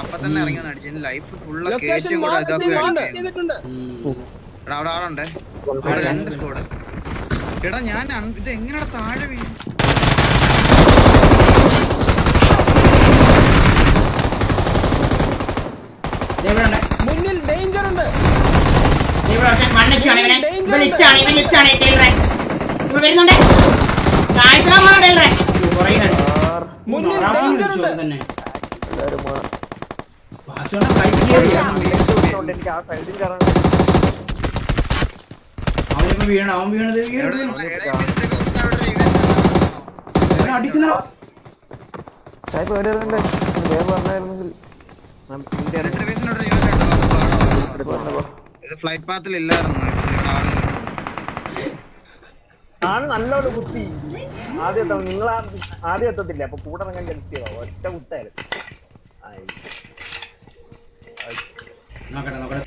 അപ്പൊ തന്നെ ഇറങ്ങി അടിച്ചു. ലൈഫ് ഫുള്ള് കേറ്റും കൂടെ എടാ അവിടെ ആളുണ്ടേ. അവിടെ രണ്ട് സ്കോഡ് എടാ ഞാൻ ഇത് എങ്ങനെയാ താഴെ വീഴും മുന്നിൽ ഡേഞ്ചർ ഉണ്ട്. വരുന്നുണ്ട്. അടിക്കുന്നോ ഞാൻ. ഇത് ഫ്ലൈറ്റ് പാത്തിൽ ഇല്ലായിരുന്നു. ആണ് നല്ലോണം കുത്തി ആദ്യം എത്തണം നിങ്ങൾ ആദ്യം എത്തത്തില്ല അപ്പൊ കൂടെ ഇറങ്ങാൻ ഒറ്റ കുത്തായിരുന്നു ആയി. നോക്കട്ടെ നോക്കട്ടെ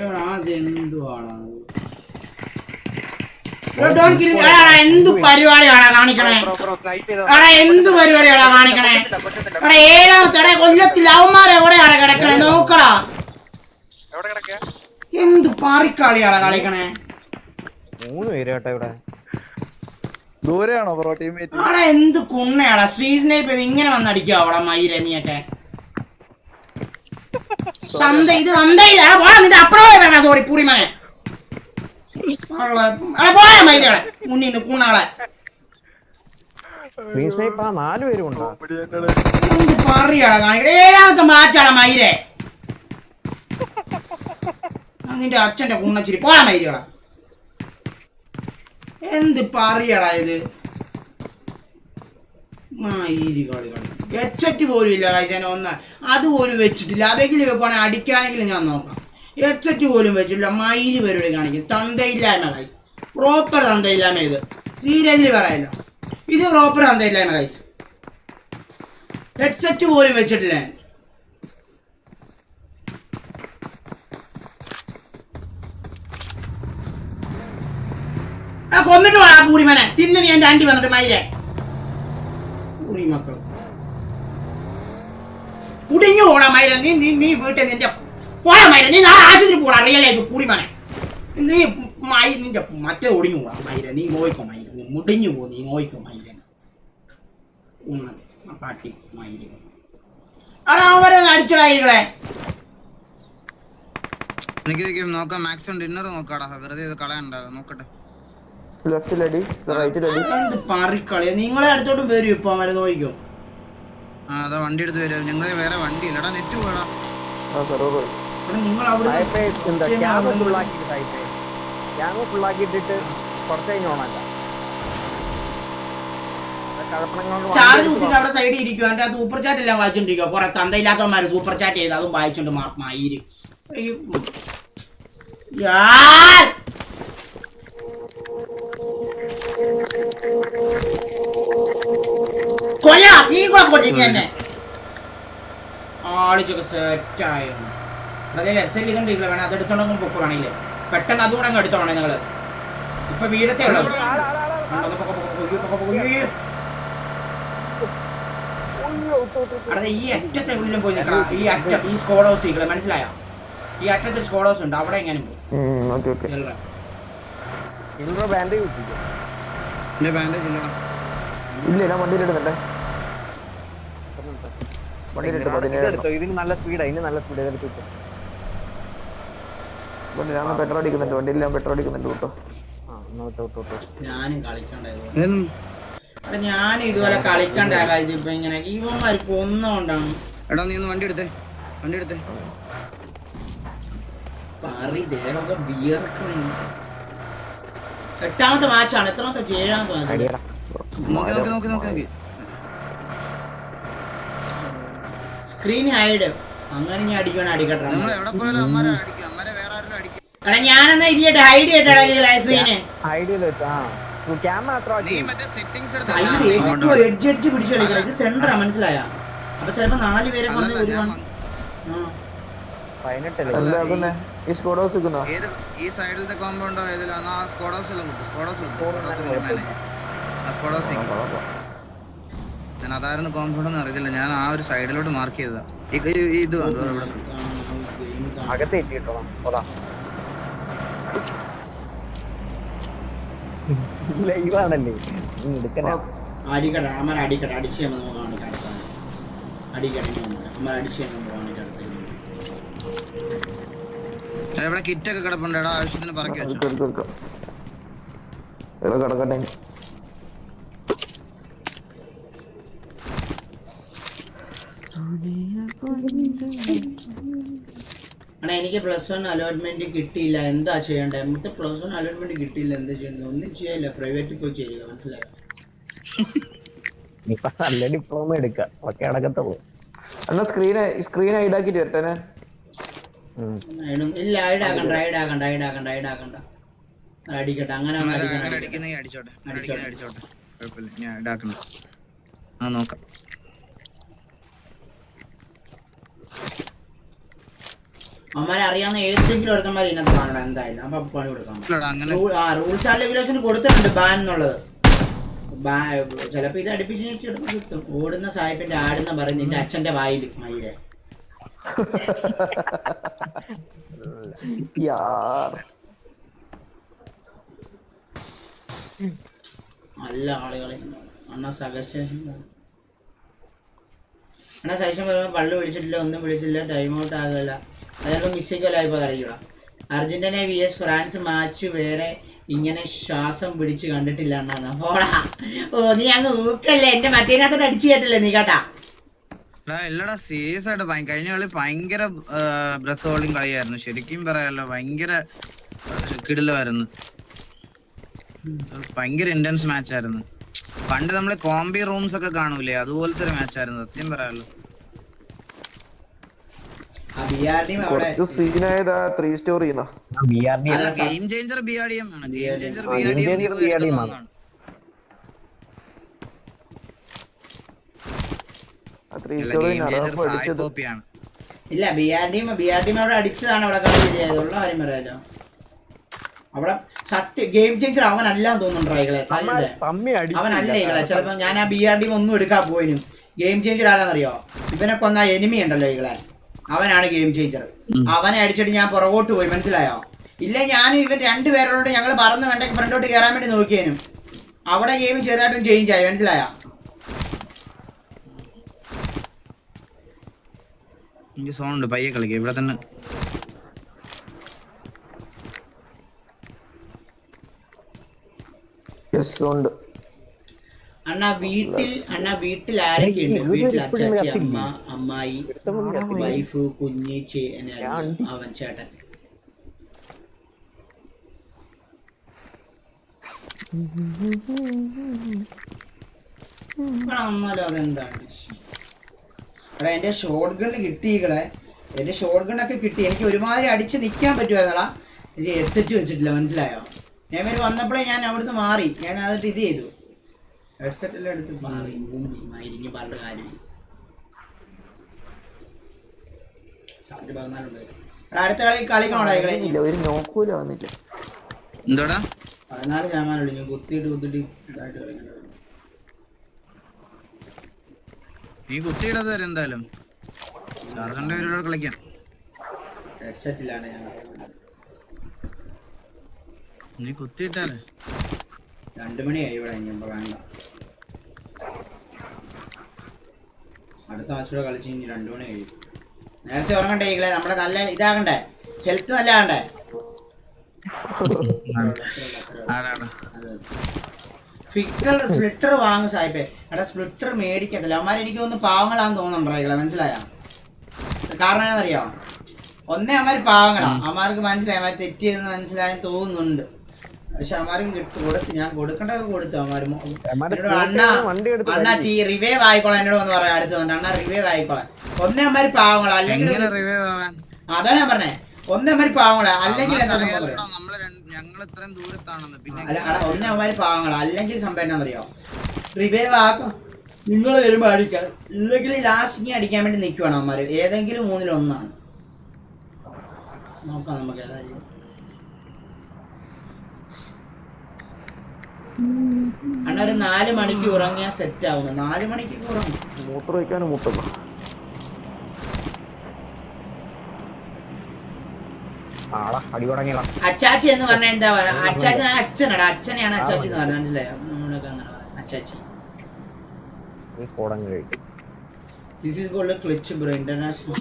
എടാ, അതെന്തുവാടാ? എടാ, don't kill me. എടാ, എടാ, എന്ത് പരിപാടിയാടാ കാണിക്കണേ. എടാ എന്ത് പരിപാടിയാടാ കാണിക്കണേ. എടാ ഏഴാമത്തെ എടാ കൊല്ലത്തിൽ അവന്മാർ എവിടെയാണ് കിടക്കണേ? നോക്കടാ. എവിടെ കിടക്കാ? എന്ത് പാറിക്കാളിയാടാ കളിക്കണേ? മൂന്ന് പേര് കേട്ടോ ഇവിടെ. ദൂരെയാണോ ബ്രോ ടീംമേറ്റ് അവിടെ എന്ത് കുണ്ണയാടാ ശ്രീസ്നേപ്പ് ഇങ്ങനെ വന്നടിക്കുക അവിടെ മയിര നീയൊക്കെ തന്ത ഇത് പോടാ നിന്റെ അപ്പുറമേ വേണ്ട സോറി പൂറിമനെ പോയാ മയിലകളെ മുന്നിൽ നിന്ന് കുണ്ണാളെ സ്നൈപ്പ് ആ നാല് പേരും പറയാടാ കാണിക്കണേ? ഏഴാമത്തെ മാച്ചാടാ മയിരെ നിന്റെ അച്ഛന്റെ കുണ്ണച്ചിരി പോയാ മയിലുകളെ എന്ത് പറയടാ ഇത്? മയിരി കളി പോലും ഇല്ല കഴിച്ചാൻ ഒന്ന് അതുപോലും വെച്ചിട്ടില്ല. അതെങ്കിലും വെക്കുവാണെങ്കിൽ അടിക്കാനെങ്കിലും ഞാൻ നോക്കാം. എച്ചറ്റ് പോലും വെച്ചില്ല മയിൽ പരിപാടി കാണിക്കും. തന്തയില്ലായ്മ കൈസ് പ്രോപ്പർ തന്തയില്ലായ്മ ഇത്. സീരിയസ്ലി പറയല്ല. ഇത് പ്രോപ്പർ തന്തയില്ലായ്മ കൈസ് ഹെഡ്സെറ്റ് പോലും വെച്ചിട്ടില്ല കൊന്നിട്ട് വേണം ആ പൂരിമനെ തിന്ന് നീ എന്റെ ആന്റി വന്നിട്ട് മയിലെ. പൂരി മക്കൾ കുടിഞ്ഞു പോടാ മയില. നീ നീ നീ വീട്ടിൽ നിന്റെ പോടാ മൈര നീ നാളെ ആശുപത്രി പോടാ റിയലായിട്ട് പൂരിമനെ നീ മയി നിന്റെ മറ്റേ ഒടിഞ്ഞു പോടാ മൈര നീ നോയിക്കോ മൈര നീ മുടിഞ്ഞു പോ നീ നോയിക്കോ മൈര പാട്ടി മൈര. അടാ അവരെ അടിച്ചടായികളെ നോക്കാം മാക്സിമം ഡിന്നർ നോക്കാടാ. വെറുതെ ഇത് നോക്കട്ടെ. ലെഫ്റ്റിലടി റൈറ്റിലടി. എന്ത് പറിക്കളിയാ നിങ്ങളെ അടുത്തോട്ടും വരും ഇപ്പൊ അവരെ നോക്കിക്കോ ആ അതാ വണ്ടി എടുത്ത് വരും. ഞങ്ങൾ വേറെ വണ്ടി ഇല്ലടാ നെറ്റ് പോടാ ആ സെർവർ പോയി എടാ, നിങ്ങൾ അവിടെ സായിപ്പേ, എന്താ ക്യാമ് ഫുള്ളാക്കി സായിപ്പേ ക്യാമ് ഫുള്ളാക്കിയിട്ടിട്ട് കുറച്ച് കഴിഞ്ഞ് ഓണാക്കാം. കഴപ്പണങ്ങളോട് ചാർജ് കുത്തിട്ട് അവിടെ സൈഡിൽ ഇരിക്കും എന്റെ സൂപ്പർ ചാറ്റ് എല്ലാം വായിച്ചോണ്ടിരിക്കുക കുറെ തന്തയില്ലാത്തവന്മാര് സൂപ്പർ ചാറ്റ് ചെയ്ത് അതും വായിച്ചോണ്ട് മയിര്! കൊല്ലാം. നീ കൂടെ കൊല്ലിങ്ങ എന്നെ ആളിച്ചൊക്കെ സെറ്റായോ അതെ ലെഫ്റ്റ് ഇതുണ്ടെങ്കിലേ വേണം. അത് എടുത്തോണ്ടെങ്കിൽ പൊക്കോളാണെങ്കിൽ പെട്ടെന്ന് അതുകൂടെ അങ്ങ് എടുത്തോണേ നിങ്ങൾ. ഇപ്പൊ വീടത്തെ ഉള്ളത് കണ്ടോ, അത് പൊക്കോ, പൊക്കോ, പൊക്കോ, പൊക്കോ, പൊക്കോ, അയ്യോ. അവിടെ ഈ അറ്റത്തെ ഉള്ളിലും പോയി നിൽക്കണം. ഈ അറ്റം ഈ സ്കോഡ് ഹൗസ് ഇരിക്കണ മനസ്സിലായോ? ഈ അറ്റത്ത് സ്കോഡ് ഹൗസ് ഉണ്ട്. അവിടെ എങ്ങനെ പോകും ഇല്ല. ഞാൻ എടുത്തോ? ഇതിന് നല്ല സ്പീഡാ ഇതിന് നല്ല സ്പീഡ് ഞാൻ പെട്രോൾ അടിക്കുന്നുണ്ട്. വണ്ടിയിൽ ഞാൻ പെട്രോൾ അടിക്കുന്നുണ്ട് കേട്ടോ. ഞാനും കളിക്കണ്ടായിരുന്നു. ഞാനും ഇതുപോലെ കളിക്കണ്ടായിരുന്നു കാര്യം. ഇപ്പൊ ഇങ്ങനെ ഇവന്മാര് കൊന്നോണ്ടാണ് എടാ നീ ഒന്ന് വണ്ടി എടുത്തേ. വണ്ടി എടുത്തേ. പറി ദേഹമൊക്കെ വിയർക്കണ. എട്ടാമത്തെ മാച്ചാണ് എത്രാമത്തെ? ഏഴാമത്തെ മാച്ച് നോക്കി നോക്കി നോക്കി നോക്കി നോക്കി. സ്ക്രീൻ ഹൈഡ് അങ്ങനെ ഞാൻ അടിക്കണ അടിക്കട്ടെ. നമ്മൾ എവിടെ പോയാലും അടിക്കും. ആരും അടിക്കും എടാ ഞാനെന്നാ ഇതിട്ട് ഹൈഡ് ചെയ്യട്ടെടാ ഈ സ്ക്രീനെ ഐഡിയയിൽ വെച്ച്. ആ ക്യാമ ക്യാമറ നീ ആക്കി മറ്റേ സെറ്റിംഗ്സ് സൈഡ് ഏറ്റവും എഡ്ജ് എഡ്ജ് പിടിച്ച് കളിക്കണം. ഇത് സെന്ററാ മനസ്സിലായ? അപ്പോൾ ചിലപ്പോ നാല് പേരെ വന്ന് ഒരു വൺ-. പതിനെട്ടല്ലേ? എന്താ ആക്കുന്നേ ഈ സ്കോഡ് ഹൗസ് ഇക്കുന്നോ ഏത് ഈ സൈഡിലത്തെ കോമ്പൗണ്ടോ ഏതിലാ? ആ സ്കോഡോസ് എല്ലാം കുത്തും സ്കോഡോസ് കുത്തും സ്കോഡോസ് മാനേജ് ആ സ്കോഡോസ് ഞാൻ അതായിരുന്നു കോമ്പൗണ്ട് എന്ന് അറിയത്തില്ല. ഞാൻ ആ ഒരു സൈഡിലോട്ട് മാർക്ക് ചെയ്തതാ. ഈ- ഇത് കണ്ടോ ഇവിടെ. അകത്ത് എത്തിയിട്ടോളാം പോടാ. ലൈവാണല്ലേ? അടിക്കട്ടെ അമ്മ അടിക്കട്ടെ അടിച്ച് നമ്മൾ കാണിക്കാം അടിക്കട്ടെ ഇനി അടിച്ച് നമ്മൾ കാണിക്കാം ഇവിടെ കിറ്റ് ഒക്കെ കിടപ്പുണ്ട്. എടാ ആവശ്യത്തിന് പറക്കി എടാ കിടക്കട്ടെ ഇനി. എനിക്ക് പ്ലസ് വൺ അലോട്ട്മെന്റ് കിട്ടിയില്ല. എന്താ ചെയ്യണ്ടേ? നമുക്ക് പ്ലസ് വൺ അലോട്ട്മെന്റ് കിട്ടിയില്ല. എന്താ ചെയ്യേണ്ടത് ഒന്നും ചെയ്യല്ല. പ്രൈവറ്റിൽ പോയി ചെയ്യുക. മനസ്സിലായോ? ഇപ്പൊ നല്ല ഡിപ്ലോമ എടുക്ക. ഒക്കെ അടക്കത്തുള്ളൂ. എന്നാ സ്ക്രീൻ സ്ക്രീൻ ഹൈഡ് വരട്ടെ ഞാൻ അതിനും- ഇല്ല ഐഡാക്കണ്ട ഐഡാക്കണ്ട ഐഡാക്കണ്ട ഐഡാക്കണ്ട അടിക്കട്ടെ ആക്കണ്ട ഒന്ന് ആക്കണ്ട. അടിക്കട്ടെ. അങ്ങനെ അടിക്കുന്നെങ്കിൽ അടിച്ചോട്ടെ. അങ്ങനെ അടിച്ചോട്ടെ. കുഴപ്പമില്ല. ഞാൻ ഇടാക്കണം ആ നോക്കാം. അമ്മമാരെ അറിയാവുന്ന ഏതെങ്കിലും ഒരുത്തന്മാർ ഇതിനകത്ത് കാണണം എന്തായാലും. അപ്പൊ പണി കൊടുക്കാം ആ റൂൾസ് ആൻഡ് റെഗുലേഷൻ കൊടുത്തിട്ടുണ്ട് ബാൻ എന്നുള്ളത്. ചിലപ്പോ ഇത് അടുപ്പിച്ച് കിട്ടും. ഓടുന്ന സാഹിബിന്റെ ആടുന്ന പറയും നിന്റെ അച്ഛന്റെ വായിൽ മയിലെ. നല്ല ആളുകളെ. അണ്ണാ സജഷൻ അണ്ണാ സജഷൻ പറയുമ്പോൾ പള്ളി വിളിച്ചിട്ടില്ല ഒന്നും വിളിച്ചില്ല ടൈം ഔട്ട് ആകില്ല അതായത് മിസ്സിക്കലായി അറിയുക Argentina V S France match വേറെ ഇങ്ങനെ ശ്വാസം പിടിച്ച് കണ്ടിട്ടില്ല എന്നാണ്. പോടാ. ഓ നീ അങ്ങ് ഊക്കല്ലേ? എന്റെ മറ്റേനകത്തോട്ട് അടിച്ചു കേട്ടല്ലേ നീ കേട്ടാ? എല്ലടാ സീരിയസ് ആയിട്ട് കഴിഞ്ഞ കളി ഭയങ്കര ബ്രത്ത് ഹോൾഡിങ് കളിയായിരുന്നു. ശരിക്കും പറയാലോ ഭയങ്കര കിടിലമായിരുന്നു. ഭയങ്കര ഇന്റൻസ് മാച്ച് ആയിരുന്നു. പണ്ട് നമ്മൾ കോംബി റൂംസ് ഒക്കെ കാണൂലേ? അതുപോലത്തെ ഒരു മാച്ച് ആയിരുന്നു. സത്യം പറയാലോ. കുറച്ച് സീനായതാ ത്രീ സ്റ്റോർ ചെയ്യുന്ന game changer B R D M ആണ്. ഗെയിം ചേഞ്ചർ ആ, ബി ആർ ഡി എം ആണ്. Three store game changer Sai കോപ്പിയാണ് ഇല്ല ബി ആർ ഡിയും ബി ആർ ഡിയും അവിടെ അടിച്ചതാണ് അവിടെ കളി ശരിയായത്. ഉള്ള കാര്യം പറയാലോ. അവിടെ സത്യ ഗെയിം ചേഞ്ചർ അവനല്ല തോന്നുന്നുണ്ടോ ഇകളെ അവനല്ല ഇകളെ ചിലപ്പോ ഞാൻ ആ ബി ആർ ഡി ഒന്നും എടുക്കാൻ പോയിനും. ഗെയിം ചേഞ്ചർ ആരാന്നറിയോ? ഇവനെ കൊന്ന എനിമി ഉണ്ടല്ലോ ഇകളെ അവനാണ് ഗെയിം ചേഞ്ചർ അവനെ അടിച്ചിട്ട് ഞാൻ പുറകോട്ട് പോയി മനസ്സിലായോ? ഇല്ല ഞാൻ ഇവൻ രണ്ടുപേരോട് ഞങ്ങൾ പറന്ന് വേണ്ട ഫ്രണ്ടോട്ട് കയറാൻ വേണ്ടി നോക്കിയേനും. അവിടെ ഗെയിം ചെറുതായിട്ടും ചേഞ്ച് ആയി മനസ്സിലായോ? സോണുണ്ട് പയ്യെ കളിക്കാം. ഇവിടെ തന്നെ ഉണ്ട് അണ്ണാ വീട്ടിൽ അണ്ണാ വീട്ടിൽ ആരൊക്കെ ഉണ്ട് വീട്ടിൽ അച്ചാച്ചി അമ്മ അമ്മായി വൈഫ് കുഞ്ഞ് അവൻ ചേട്ടൻ. വന്നാലും അതെന്താണ്? എടാ എന്റെ ഷോർട്ട് ഗൺ കിട്ടിയികളെ എന്റെ ഷോർട്ട് ഗൺ ഒക്കെ കിട്ടി. എനിക്ക് ഒരുമാതിരി അടിച്ച് നിൽക്കാൻ പറ്റുമായിരുന്നടാ എനിക്ക് ഹെഡ്സെറ്റ് വെച്ചിട്ടില്ല മനസ്സിലായോ? ഞാൻ വന്നപ്പോഴേ ഞാൻ അവിടുന്ന് മാറി. ഞാൻ അതിട്ട് ഇത് ചെയ്തു. ഹെഡ്സെറ്റ് എല്ലാം എടുത്ത് മാറി. മൂന്നി മരിഞ്ഞ് പറഞ്ഞ കാര്യം. ചാർജ് പതിനാലുണ്ട്. എടാ, അടുത്ത കളി ഒരു നോക്കൂല വന്നില്ല എന്തോടാ? പതിനാല് ശതമാനമുള്ളൂ ഞാൻ കുത്തിയിട്ട് കുത്തിട്ട് ഇതായിട്ട് കളിക്കണം നീ കുത്തിയിടത് വരെ എന്തായാലും? കളിക്കാം. ഹെഡ്സെറ്റിലാണ് ഞാൻ. നീ കുത്തിയിട്ടാണ്. രണ്ടു മണിയായി ഇവിടെ ഇനിയിപ്പോ വേണ്ട. അടുത്ത മാച്ചൂടെ കളിച്ച് ഇനി രണ്ടു മണി കഴിയും. നേരത്തെ ഉറങ്ങണ്ടേ ഈകളെ നമ്മുടെ നല്ല ഇതാകണ്ടേ? ഹെൽത്ത് നല്ല ആകണ്ടേ? ഫിക്കൽ സ്പ്ലിറ്റർ വാങ്ങും സായിപ്പേ. എടാ സ്പ്ലിറ്റർ മേടിക്കത്തില്ല? അവന്മാർ എനിക്ക് തോന്നുന്നു പാവങ്ങളാന്ന് തോന്നുന്നുണ്ടോ ഈകളെ മനസ്സിലായോ? കാരണം എന്നറിയോ ഒന്നേ അവന്മാർ പാവങ്ങളാ. അവന്മാർക്ക് മനസ്സിലായി അവന്മാർ തെറ്റിയെന്ന് മനസ്സിലായെന്ന് തോന്നുന്നുണ്ട്. പക്ഷെ അവന്മാരും കിട്ടു കൊടുത്ത് ഞാൻ കൊടുക്കേണ്ടത് കൊടുത്തു അവന്മാര്. മോ- അണ്ണ വണ്ടി എടുത്ത് അണ്ണ ടീ റിവൈവ് ആയിക്കോളാം. എന്നോട് വന്ന് പറയാം അടുത്ത് വന്നിട്ട് അണ്ണ റിവൈവ് ആയിക്കോളാം. ഒന്നേ അവന്മാര് പാവങ്ങളാ. അല്ലെങ്കിൽ അതാ ഞാൻ പറഞ്ഞേ. ഒന്നേ അവന്മാര് പാവങ്ങളാ. അല്ലെങ്കിൽ എന്താ അല്ല അടാ ഒന്നേ അവന്മാര് പാവങ്ങളാ. അല്ലെങ്കിൽ സംഭവം റിവൈവ് ആക്കും. നിങ്ങൾ വരുമ്പോ അടിക്കാം ഇല്ലെങ്കിൽ ലാസ്റ്റ് ഇനി അടിക്കാൻ വേണ്ടി നിൽക്കുവാണ് അവന്മാര്. ഏതെങ്കിലും മൂന്നിൽ ഒന്നാണ് നോക്കാം നമുക്ക് ഏതായാലും. അണ്ണ ഒരു നാല് മണിക്ക് ഉറങ്ങിയാ സെറ്റ് ആവുന്നു. നാല് മണിക്ക് ഉറങ്ങും. മൂത്രം വയ്ക്കാനും തുടങ്ങിയടാ അച്ചാച്ചി എന്ന് പറഞ്ഞാൽ എന്താ പറയാ? അച്ചാച്ചി അച്ഛനടാ. അച്ഛനെയാണ് അച്ചാച്ചി എന്ന് പറഞ്ഞത്. മനസ്സിലായോ? നമ്മളൊക്കെ അങ്ങനെ. അച്ചാച്ചി. നീ കോടങ്ങ് കഴിക്കും. This is cold clutch bro international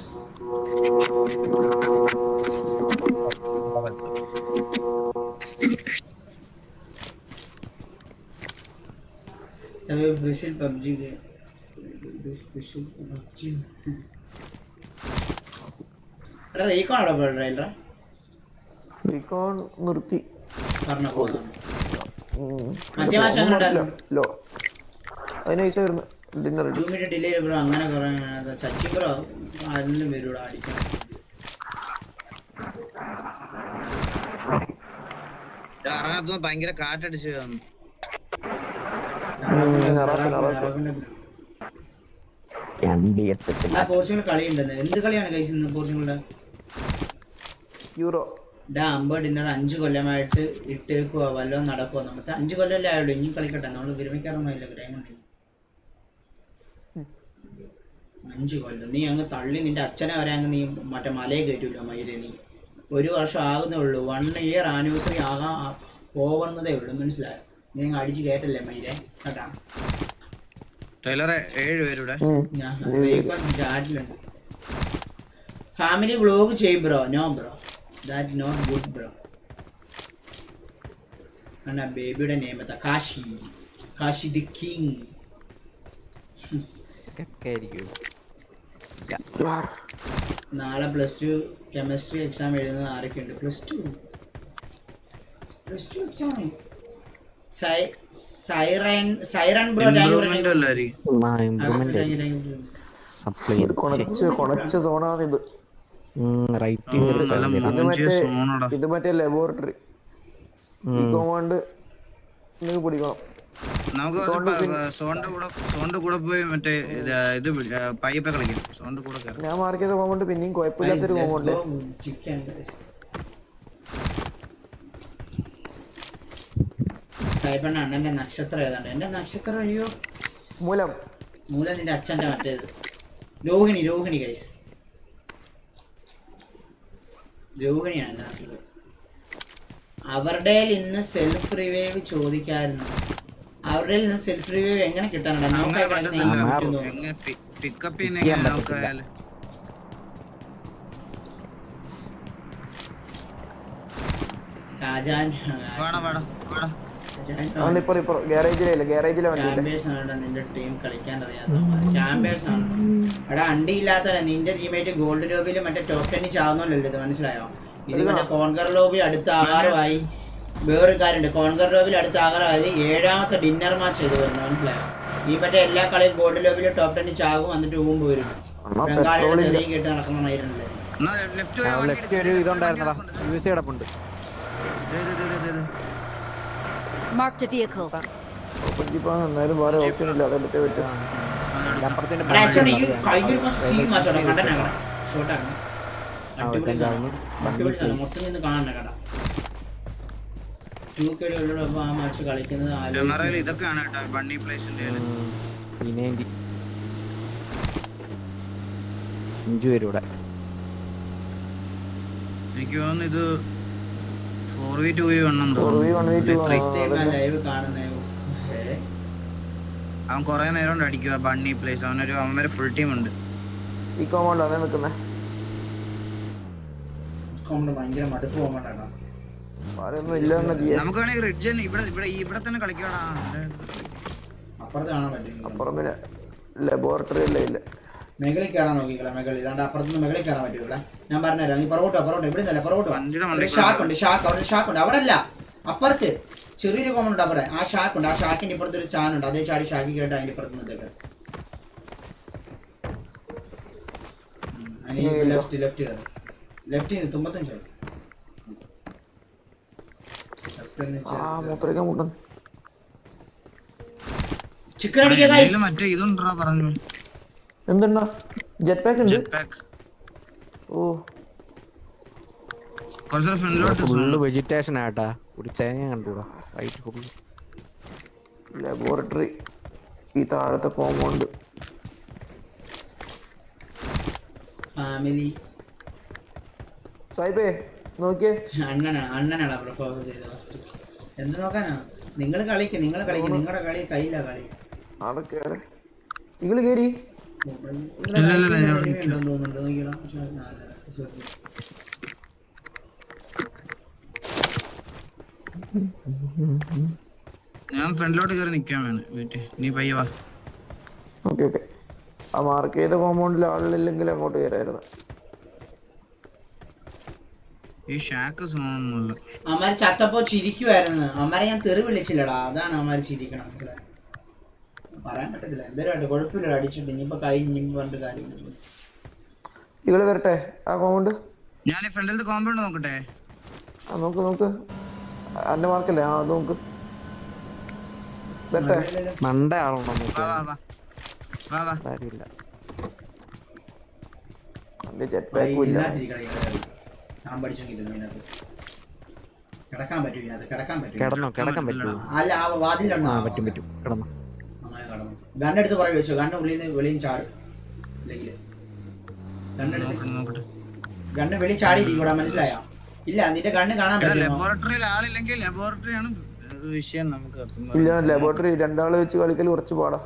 Brazil PUBG special PUBG എടാ റീക്കോണാടോ ഡ്രൈലറാ റീകോൺ നിർത്തി പറഞ്ഞ ഉം. മറ്റേ മാച്ച് അങ്ങനെ ഉണ്ടായിരുന്നു ലോ അതിന് പൈസ വരുന്നു dinner two minute delay bro അങ്ങനെ കുറെ സച്ചി ബ്രോ ആരെങ്കിലും വരൂടാ അടിക്കാൻ ഭയങ്കര കാറ്റടിച്ച് വന്നു രണ്ടി എത്തത്തില്ല ആ പോർച്ചുഗൽ കളിയുണ്ടെന്ന് എന്ത് കളിയാണ് കഴിച്ചത് പോർച്ചുഗലിന്റെ? യൂറോ. ഡാ അമ്പ ഡിന്നർ അഞ്ച് കൊല്ലമായിട്ട് ഇട്ടേക്കുവാ വല്ലതും നടക്കുവോ. നമുക്ക് അഞ്ച് കൊല്ലമല്ലേ ആയുള്ളൂ ഇനി കളിക്കട്ടെ. നമ്മൾ വിരമിക്കാറൊന്നുമില്ല ടൈം ഉണ്ട് അഞ്ച് കൊല്ലം. നീ അങ്ങ് തള്ളി നിന്റെ അച്ഛനെ വരെ അങ്ങ് നീ മറ്റേ മലയെ കയറ്റൂല മയിലെ നീ? ഒരു വർഷം ആകുന്നേ ഉള്ളൂ. വൺ ഇയർ ആനിവേഴ്സറി ആകാൻ പോകുന്നതേ ഉള്ളൂ. മനസ്സിലായോ? നീ അടിച്ചു കേട്ടല്ലേ മയിലെ കേട്ടാ? ടൈലറെ ഏഴ് പേരുടെ. ഞാൻ ചാറ്റിലുണ്ട്. ഫാമിലി വ്ലോഗ് ചെയ്യും bro. No bro. That not good bro. അണ്ണാ ബേബിയുടെ നെയിം എന്താ? കാശി. Kashi the king. നാളെ പ്ലസ് ടു കെമിസ്ട്രി എക്സാം എഴുതുന്നത് ആരൊക്കെയുണ്ട്? Plus two plus two exam siren siren bro ഇത് മറ്റേ മറ്റേ ലബോറട്ടറി ഈ കോമാണ്ട് നിങ്ങൾക്ക് പിടിക്കണം. നമുക്ക് സോണിന്റെ കൂടെ സോണിന്റെ കൂടെ പോയി മറ്റേ ഇത് പയ്യപ്പ കളിക്കാം. സോണിന്റെ കൂടെ ഞാൻ മാർക്ക് ചെയ്ത കോമുണ്ട് പിന്നെയും കുഴപ്പമില്ലാത്തൊരു കോമുണ്ട് ചിക്കൻ സായിപ്പണ്ണ അണ്ണന്റെ നക്ഷത്രം ഏതാണ്ട്? എന്റെ നക്ഷത്രം അയ്യോ. മൂലം. മൂലം നിന്റെ അച്ഛന്റെ മറ്റേത് രോഹിണി രോഹിണി കൈസ് രോഹിണിയാണ് എന്റെ നക്ഷത്രം. അവരുടെ ഇന്ന് സെൽഫ് റിവൈവ് ചോദിക്കായിരുന്നു. അവരുടെ ഇന്ന് സെൽഫ് റിവൈവ് എങ്ങനെ കിട്ടാനുണ്ട്? അങ്ങനെ അതുകൊണ്ട് ഇപ്പൊ ഇപ്പൊ ഗ്യാരേജിലില്ല ഗ്യാരേജിലെ വണ്ടിയില്ല ആണ് നിന്റെ ടീം കളിക്കാൻ അറിയാത്ത ക്യാമ്പേഴ്സ് ആണ്. എടാ അണ്ടി ഇല്ലാത്തവരെ നിന്റെ ടീമേറ്റ് ഗോൾഡ് ലോബിയിൽ മറ്റേ ടോപ്പ് ടെന്നിൽ ചാവുന്നല്ലോ ഇത്? മനസ്സിലായോ? ഇത് മറ്റേ കോൺകർ ലോബി അടുത്ത ആറുമായി വേറൊരു കാര്യമുണ്ട്. കോൺകർ ലോബിൽ അടുത്ത ആകാറായത് ഏഴാമത്തെ ഡിന്നർ മാച്ച് ഇത് വരുന്നു മനസ്സിലായോ? ഈ മറ്റേ എല്ലാ കളിയും ഗോൾഡ് ലോബിയിൽ ടോപ്പ് ടെന്നിൽ ചാകും എന്നിട്ട് ഊമ്പ് വരും അണ്ണാ ബംഗാളിയുടെ ചെറിയ കേട്ട് നടക്കണമായിരുന്നല്ലേ? വണ്ടി ഇതുണ്ടായിരുന്നടാ. യൂസ് കിടപ്പുണ്ട് Marked a vehicle. എന്നാലും വേറെ ഓപ്ഷൻ ഇല്ല. അതെടുത്തേ പറ്റും. ഇതൊക്കെയാണ് കേട്ടോ ബണ്ണി പ്ലേസിന്റെ പിന്നെ അഞ്ചു പേരും എനിക്ക് തോന്നുന്നു ഇത് four V two V one അവൻ കുറെ നേരം കൊണ്ട് അടിക്കുക. ബണ്ണി പ്ലേസ് അവനൊരു അവന്മാര് ഫുൾ ടീം ഉണ്ട്. ഈ കോമൗണ്ട് അതേ നിൽക്കുന്നേ? നമുക്ക് വേണമെങ്കിൽ റിഡ്ജൻ ഇവിടെ ഇവിടെ ഇവിടെ തന്നെ കളിക്കടാ അപ്പുറത്തെ കാണാൻ പറ്റും. അപ്പുറം ലബോറട്ടറി അല്ലേ ഇല്ല മെകളിൽ കയറാൻ നോക്കിക്കളെ മേഖല ഇതാണ്ട് അപ്പുറത്തുനിന്ന് മേഖലയിൽ കയറാൻ പറ്റൂല ഞാൻ പറഞ്ഞുതരാം നീ പുറകോട്ടോ പുറകോട്ടോ ഇവിടെ നിന്നല്ല പുറകോട്ടോ ഷാക്ക് ഉണ്ട് ഷാക്ക് അവിടെ ഒരു ഷാക്ക് ഉണ്ട്. അവിടെ അല്ല അപ്പുറത്ത് ചെറിയൊരു കോമൺ ഉണ്ട് അവിടെ. ആ ഷാക്ക് ഉണ്ട് ആ ഷാക്കിന്റെ ഇപ്പുറത്ത് ഒരു ചാൻ ഉണ്ട്. അതേ ചാടി ഷാക്കി കേട്ട് അതിന്റെ ഇപ്പുറത്ത് നിന്നേക്ക് ലെഫ്റ്റ് ലെഫ്റ്റ് ലെഫ്റ്റ് തുമ്പത്തഞ്ച് ചിക്കൻ അടിക്കാൻ മറ്റേ ഇതുണ്ടാ പറഞ്ഞു? എന്തെണ്ണ ജെറ്റ് പാക്ക് ഉണ്ട് ഓ. കുറച്ച് ഫ്രണ്ടിലോട്ട് ഫുള്ള് വെജിറ്റേഷൻ ആട്ടാ. ഒരു തേങ്ങ കണ്ടുകൂടാ. റൈറ്റ് ഫുള്ള് ലബോറട്ടറി ഈ താഴത്തെ കോമ്പൗണ്ട് ഫാമിലി സായിപ്പേ നോക്കിയേ. അണ്ണനാണ് അണ്ണനാണ് പ്രപ്പോസ് ചെയ്ത ഫസ്റ്റ് എന്ത് നോക്കാനാ? നിങ്ങൾ കളിക്ക് നിങ്ങൾ കളിക്ക്. നിങ്ങളുടെ കളി കയ്യിലാ കളി. അവിടെ കേറ്. നിങ്ങൾ കേറി. ഞാൻ ഫ്രണ്ടിലോട്ട് കയറി നിക്കാൻ വേണം വീട്ടിൽ. നീ പയ്യ വാ. Okay okay. ആ മാർക്ക് ചെയ്ത കോമ്പൗണ്ടിൽ ആളില്ലെങ്കിൽ അങ്ങോട്ട് കയറായിരുന്നു ഈ ഷാക്ക് സോണൊന്നുമില്ല അമ്മാര് ചത്തപ്പോ ചിരിക്കുവായിരുന്നു. അമ്മാരെ ഞാൻ തെറി വിളിച്ചില്ലടാ. അതാണ് അമ്മാര് ചിരിക്കണം? പറയാൻ പറ്റത്തില്ല. എന്തായാലും കുഴപ്പമില്ല അടിച്ചിട്ട് ഇനിയിപ്പോ കൈ ഇനിയിപ്പോ പറഞ്ഞിട്ട് കാര്യമില്ല. ഇങ്ങൾ വരട്ടെ ആ കോമ്പൗണ്ട് ഞാൻ ഫ്രണ്ടിൽ കോമ്പൗണ്ട് നോക്കട്ടെ? ആ നോക്ക് നോക്ക്. അന്റെ മാർക്കല്ലേ ആ നോക്ക്. വരട്ടെ. മണ്ട ആളുണ്ടോ വാ വാ വാ. വാ വാ. കാര്യമില്ല. ജെറ്റ് പാക്കും ഇല്ല. ഞാൻ പഠിച്ചെങ്കിലും ഇതിനകത്ത്. കിടക്കാൻ പറ്റും കിടക്കാൻ പറ്റും. കിടന്നോ കിടക്കാൻ പറ്റും അല്ല ആ പറ്റും പറ്റും. കടന്നു. ഗണ്ണെടുത്ത് പുറകെ വെച്ചു. ഗണ്ണ് ഉള്ളിൽ നിന്ന് വെളിയും ചാടും. ഇല്ലെങ്കിൽ ഗണ്ണെടുത്ത് ഗണ്ണ് വെളി ചാടി ഇവിടെ മനസ്സിലായോ? ഇല്ല നിന്റെ കണ്ണ് കാണാൻ പറ്റില്ല ലബോറട്ടറിയിൽ ആളില്ലെങ്കിൽ ലബോറട്ടറി വിഷയം നമുക്ക് ഇല്ല രണ്ടാൾ വെച്ച് കളിക്കൽ കുറച്ച് പാടാ.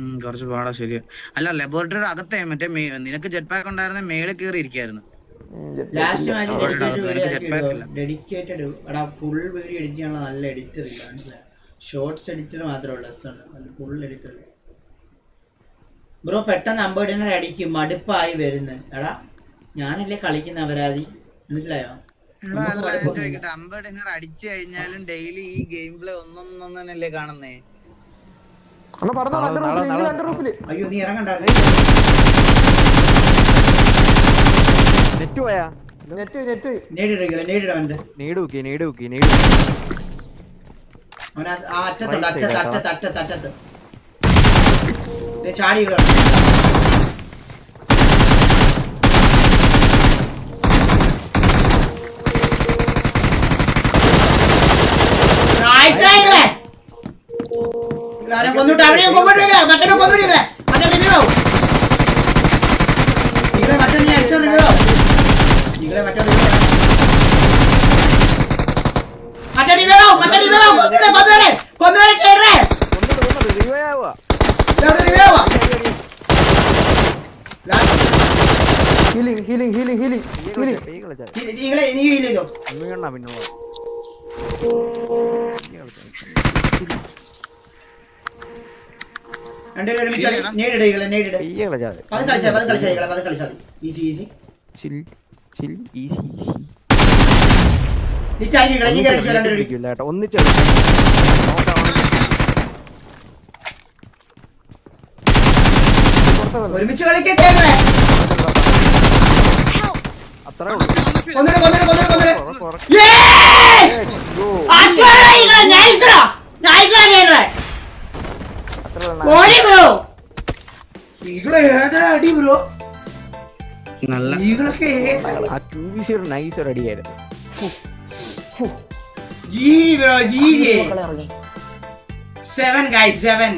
ഉം, കുറച്ച് പാടാ ശരിയാ. അല്ല ലബോറട്ടറിയുടെ അകത്തെ മറ്റേ നിനക്ക് ജെറ്റ് പാക്ക് ഉണ്ടായിരുന്ന മേളിൽ കയറി ഇരിക്കായിരുന്നു ലാസ്റ്റ്. മാച്ച് ഡെഡിക്കേറ്റഡ് എടാ ഫുൾ വീഡിയോ എഡിറ്റ് ചെയ്യാനുള്ള നല്ല എഡിറ്റർ ഇല്ല മനസ്സിലായോ? ഷോർട്സ് എഡിറ്റർ മാത്രമേ ഉള്ളൂ. എസ് ഫുൾ എഡിറ്റർ ബ്രോ പെട്ടെന്ന് അമ്പേഡിനെ അടിക്കും മടുപ്പായി വരുന്നു. എടാ ഞാനല്ലേ കളിക്കുന്ന അപരാധി? മനസ്സിലായോ? ഡിന്നർ അടിച്ചു കഴിഞ്ഞാലും ഡെയിലി ഈ ഗെയിം പ്ലേ ഒന്നൊന്നൊന്നല്ലേ കാണുന്നേ? അയ്യോ നീ ഇറങ്ങണ്ടായിരുന്നു നെറ്റ് പോയാ? നെറ്റ് നെറ്റ് അവൻ ആ- ആ അറ്റത്തുണ്ട് Right side അറ്റത്ത് അറ്റത്ത് അറ്റത്ത് അറ്റത്ത്. ദേ ചാടി ഇവിടെ. അവനെ കൊന്നിട്ട് അവനെയും കൊന്നിട്ടില്ല മറ്റേ കൊന്നിട്ടില്ല മറ്റേ റിവ്യൂ ആവും നിങ്ങളെ മറ്റേ നീ അടിച്ച റിവ്യൂ ആവും നിങ്ങളെ മറ്റേ മറ്റേ review healing healing healing healing healing നീ ഹീൽ ചെയ്തോ? വീണ പിന്നെ ഈസി ഈസി ഒന്നിച്ച് ഒരുമിച്ച് കളിക്കേ അത്രേ ഉള്ളൂ. കൊന്നിട്ട് കൊന്നിട്ട് കൊന്നിട്ട് കൊന്നിട്ട് അടി ബ്രോ? നല്ല നൈസ് ഒരു അടിയായിരുന്നു. G bro G seven guys seven